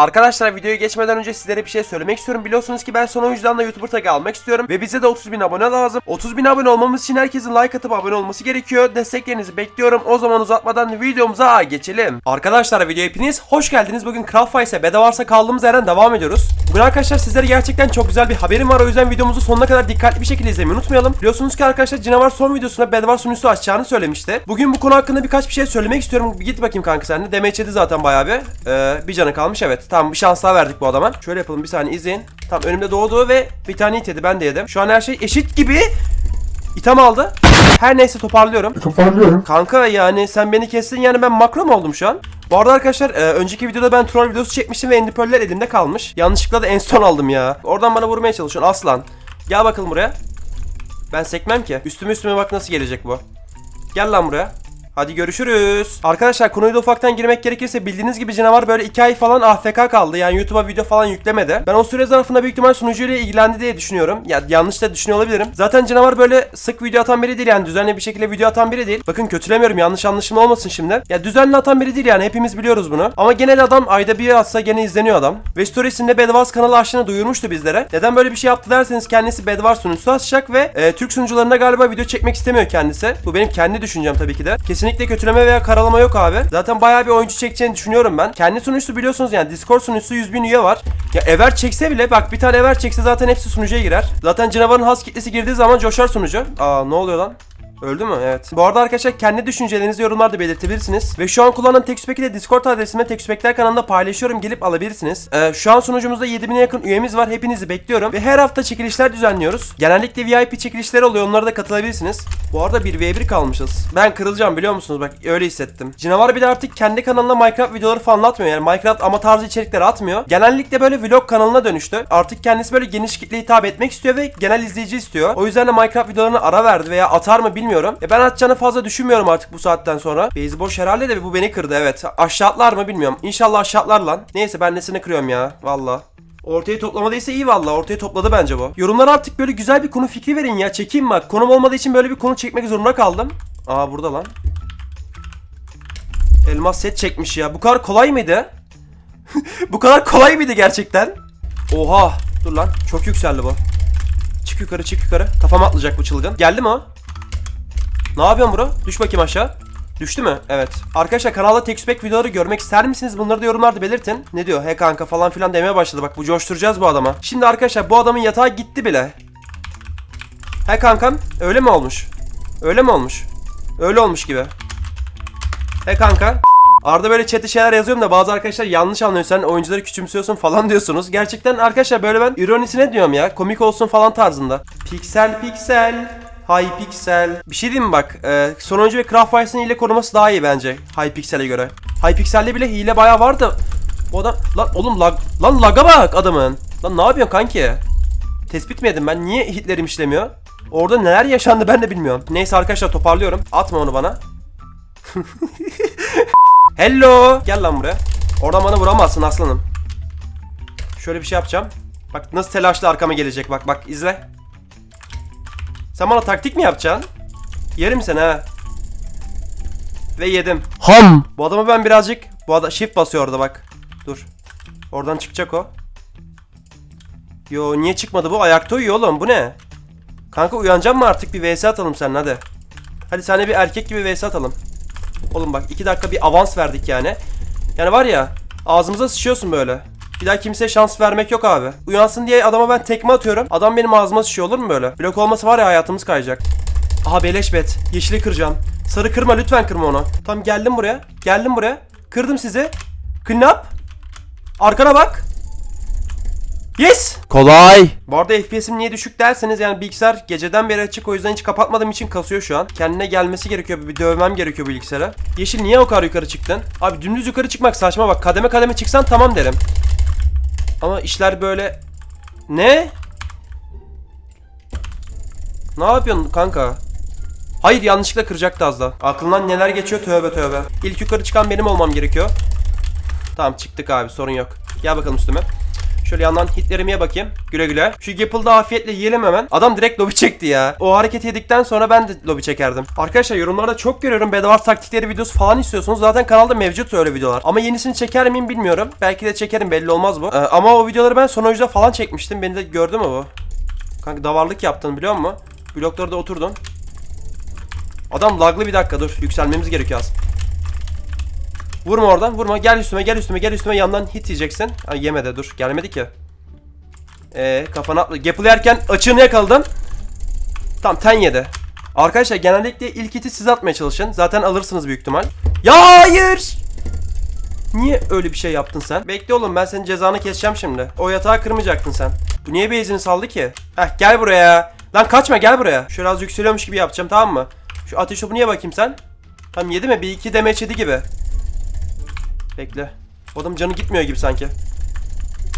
Arkadaşlar videoya geçmeden önce sizlere bir şey söylemek istiyorum. Biliyorsunuz ki ben son oyuncudan da YouTuber tagı almak istiyorum. Ve bize de 30 bin abone lazım. 30 bin abone olmamız için herkesin like atıp abone olması gerekiyor. Desteklerinizi bekliyorum. O zaman uzatmadan videomuza geçelim. Arkadaşlar video hepiniz hoş geldiniz. Bugün Craft Fires'e bedavalarsa kaldığımız yerden devam ediyoruz. Bugün arkadaşlar sizlere gerçekten çok güzel bir haberim var. O yüzden videomuzu sonuna kadar dikkatli bir şekilde izlemeyi unutmayalım. Biliyorsunuz ki arkadaşlar Canavar son videosunda bedava sunucusu açacağını söylemişti. Bugün bu konu hakkında birkaç bir şey söylemek istiyorum. Bir git bakayım kanka sen de. Demeçedi zaten bayağı bir. Ee, bir canı kalmış evet. Tamam bir şans daha verdik bu adama. Şöyle yapalım bir saniye izleyin. Tam önümde doğdu ve bir tane it yedi. Ben de yedim. Şu an her şey eşit gibi. İtam aldı. Her neyse toparlıyorum. Toparlıyorum. Kanka yani sen beni kestin yani ben makro mu oldum şu an? Bu arada arkadaşlar e, önceki videoda ben troll videosu çekmiştim ve Ender Pearl'ler elimde kalmış. Yanlışlıkla da Enstone aldım ya. Oradan bana vurmaya çalışıyorsun aslan. Gel bakalım buraya. Ben sekmem ki. Üstüme üstüme bak nasıl gelecek bu. Gel lan buraya. Hadi görüşürüz. Arkadaşlar konuyu da ufaktan girmek gerekirse bildiğiniz gibi canavar böyle 2 ay falan AFK kaldı. Yani YouTube'a video falan yüklemedi. Ben o süre zarfında büyük ihtimal sunucuyla ilgilendi diye düşünüyorum. Ya yanlış da düşünüyor olabilirim. Zaten canavar böyle sık video atan biri değil yani düzenli bir şekilde video atan biri değil. Bakın kötülemiyorum yanlış anlaşılma olmasın şimdi. Ya düzenli atan biri değil yani hepimiz biliyoruz bunu. Ama genel adam ayda bir atsa gene izleniyor adam. Ve storiesinde Bedwars kanalı açtığını duyurmuştu bizlere. Neden böyle bir şey yaptı derseniz kendisi Bedwars sunucusu açacak ve e, Türk sunucularında galiba video çekmek istemiyor kendisi. Bu benim kendi düşüncem tabii ki de. Kesinlikle kötüleme veya karalama yok abi. Zaten bayağı bir oyuncu çekeceğini düşünüyorum ben. Kendi sunucusu biliyorsunuz yani Discord sunucusu 100 bin üye var. Ya Ever çekse bile bak bir tane Ever çekse zaten hepsi sunucuya girer. Zaten canavarın has kitlesi girdiği zaman coşar sunucu. Aa ne oluyor lan? Öldü mü? Evet. Bu arada arkadaşlar kendi düşüncelerinizi yorumlarda belirtebilirsiniz. Ve şu an kullandığım Textpack'i de Discord adresime Textpack'ler kanalında paylaşıyorum. Gelip alabilirsiniz. Ee, şu an sunucumuzda 7000'e yakın üyemiz var. Hepinizi bekliyorum. Ve her hafta çekilişler düzenliyoruz. Genellikle VIP çekilişleri oluyor. Onlara da katılabilirsiniz. Bu arada 1v1 kalmışız. Ben kırılacağım biliyor musunuz? Bak öyle hissettim. Canavar bir de artık kendi kanalına Minecraft videoları falan atmıyor. Yani Minecraft ama tarzı içerikleri atmıyor. Genellikle böyle vlog kanalına dönüştü. Artık kendisi böyle geniş kitleye hitap etmek istiyor ve genel izleyici istiyor. O yüzden de Minecraft videolarına ara verdi veya atar mı bilmiyorum. E ben atacağını fazla düşünmüyorum artık bu saatten sonra. Base boş herhalde de bu beni kırdı evet. Aşağı mı bilmiyorum. İnşallah aşağı lan. Neyse ben nesini kırıyorum ya. Valla. Ortayı toplamadıysa iyi valla. Ortayı topladı bence bu. Yorumlara artık böyle güzel bir konu fikri verin ya. Çekeyim bak. Konum olmadığı için böyle bir konu çekmek zorunda kaldım. Aa burada lan. Elmas set çekmiş ya. Bu kadar kolay mıydı? bu kadar kolay mıydı gerçekten? Oha. Dur lan. Çok yükseldi bu. Çık yukarı çık yukarı. Kafama atlayacak bu çılgın. Geldi mi o? Ne yapıyorsun bro? Düş bakayım aşağı. Düştü mü? Evet. Arkadaşlar kanalda Texpack videoları görmek ister misiniz? Bunları da yorumlarda belirtin. Ne diyor? He kanka falan filan demeye başladı. Bak bu coşturacağız bu adama. Şimdi arkadaşlar bu adamın yatağı gitti bile. He kankam öyle mi olmuş? Öyle mi olmuş? Öyle olmuş gibi. He kanka. Arada böyle chat'e şeyler yazıyorum da bazı arkadaşlar yanlış anlıyor. Sen oyuncuları küçümsüyorsun falan diyorsunuz. Gerçekten arkadaşlar böyle ben ironisine diyorum ya. Komik olsun falan tarzında. Piksel piksel. Hypixel. Bir şey diyeyim mi bak? E, sonuncu ve Craft Fires'ın hile koruması daha iyi bence. Hypixel'e göre. Hypixel'de bile hile bayağı vardı. Bu adam... Lan oğlum lag... Lan laga bak adamın. Lan ne yapıyorsun kanki? Tespit mi edin ben? Niye hitlerim işlemiyor? Orada neler yaşandı ben de bilmiyorum. Neyse arkadaşlar toparlıyorum. Atma onu bana. Hello. Gel lan buraya. Oradan bana vuramazsın aslanım. Şöyle bir şey yapacağım. Bak nasıl telaşlı arkama gelecek bak bak izle. Sen bana taktik mi yapacaksın? Yerim seni ha. Ve yedim. Ham. Bu adamı ben birazcık... Bu adam shift basıyor orada bak. Dur. Oradan çıkacak o. Yo niye çıkmadı bu? Ayakta uyuyor oğlum. Bu ne? Kanka uyanacağım mı artık? Bir vs atalım sen hadi. Hadi sana bir erkek gibi vs atalım. Oğlum bak 2 dakika bir avans verdik yani. Yani var ya ağzımıza sıçıyorsun böyle. Bir daha kimseye şans vermek yok abi. Uyansın diye adama ben tekme atıyorum. Adam benim ağzıma sıçıyor olur mu böyle? Blok olması var ya hayatımız kayacak. Aha beleş bet. Yeşili kıracağım. Sarı kırma lütfen kırma onu. Tamam geldim buraya. Geldim buraya. Kırdım sizi. Clean up. Arkana bak. Yes. Kolay. Bu arada FPS'im niye düşük derseniz yani bilgisayar geceden beri açık o yüzden hiç kapatmadığım için kasıyor şu an. Kendine gelmesi gerekiyor bir dövmem gerekiyor bilgisayara. Yeşil niye o kadar yukarı çıktın? Abi dümdüz yukarı çıkmak saçma bak kademe kademe çıksan tamam derim. Ama işler böyle... Ne? Ne yapıyorsun kanka? Hayır yanlışlıkla kıracaktı az da. Aklından neler geçiyor tövbe tövbe. İlk yukarı çıkan benim olmam gerekiyor. Tamam çıktık abi sorun yok. Gel bakalım üstüme. Şöyle yandan hitlerime bakayım. Güle güle. Şu Gapple'da afiyetle yiyelim hemen. Adam direkt lobi çekti ya. O hareketi yedikten sonra ben de lobi çekerdim. Arkadaşlar yorumlarda çok görüyorum bedava taktikleri videosu falan istiyorsunuz. Zaten kanalda mevcut öyle videolar. Ama yenisini çeker miyim bilmiyorum. Belki de çekerim belli olmaz bu. Ee, ama o videoları ben sonuçta falan çekmiştim. Beni de gördü mü bu? Kanka davarlık yaptın biliyor musun? Bloklarda oturdun. Adam laglı bir dakika dur. Yükselmemiz gerekiyor az. Vurma oradan vurma. Gel üstüme gel üstüme gel üstüme yandan hit yiyeceksin. Ha, yemedi dur. Gelmedi ki. Eee kafana atla. Gapple açığını yakaladım. Tam ten yedi. Arkadaşlar genellikle ilk hiti siz atmaya çalışın. Zaten alırsınız büyük ihtimal. Ya hayır! Niye öyle bir şey yaptın sen? Bekle oğlum ben senin cezanı keseceğim şimdi. O yatağı kırmayacaktın sen. Bu niye base'ini saldı ki? Heh gel buraya. Lan kaçma gel buraya. Şöyle az yükseliyormuş gibi yapacağım tamam mı? Şu ateş topu niye bakayım sen? Tam yedi mi? Bir iki demeç yedi gibi. Bekle. Adam canı gitmiyor gibi sanki.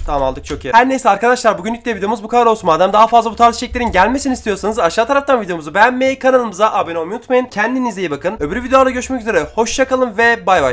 Tamam aldık çok iyi. Her neyse arkadaşlar bugünlük de videomuz bu kadar olsun. Madem daha fazla bu tarz içeriklerin gelmesini istiyorsanız aşağı taraftan videomuzu beğenmeyi, kanalımıza abone olmayı unutmayın. Kendinize iyi bakın. Öbür videolarda görüşmek üzere. Hoşçakalın ve bay bay.